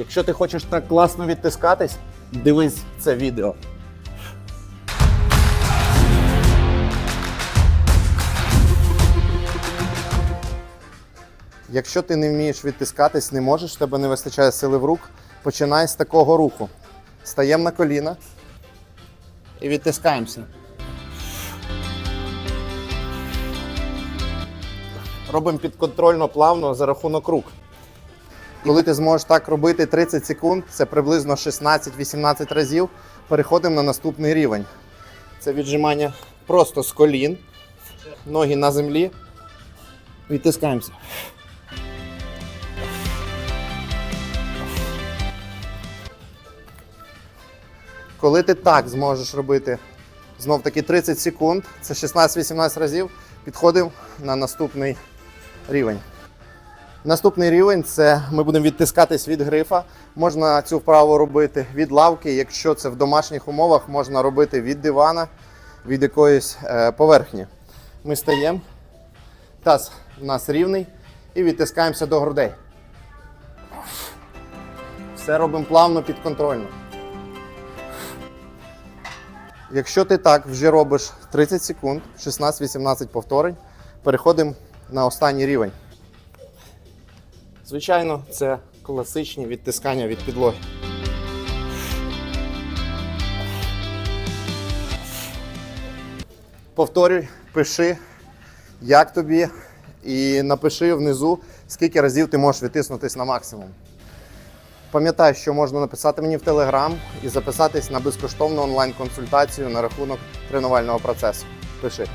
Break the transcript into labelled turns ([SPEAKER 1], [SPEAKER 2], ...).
[SPEAKER 1] Якщо ти хочеш так класно відтискатись, дивись це відео. Якщо ти не вмієш відтискатись, не можеш, тебе не вистачає сили в рук, починай з такого руху. Стаємо на коліна і відтискаємося. Робимо підконтрольно плавно за рахунок рук. Коли ти зможеш так робити 30 секунд, це приблизно 16-18 разів, переходимо на наступний рівень. Це віджимання просто з колін, ноги на землі. Відтискаємося. Коли ти так зможеш робити знов таки 30 секунд, це 16-18 разів, підходимо на наступний рівень. Наступний рівень це ми будемо відтискатись від грифа. Можна цю вправу робити від лавки. Якщо це в домашніх умовах, можна робити від дивана, від якоїсь е, поверхні. Ми стаємо, таз у нас рівний і відтискаємося до грудей. Все робимо плавно, підконтрольно. Якщо ти так вже робиш 30 секунд, 16-18 повторень, переходимо на останній рівень. Звичайно, це класичні відтискання від підлоги. Повторюй, пиши, як тобі, і напиши внизу, скільки разів ти можеш відтиснутись на максимум. Пам'ятай, що можна написати мені в Телеграм і записатись на безкоштовну онлайн-консультацію на рахунок тренувального процесу. Пиши.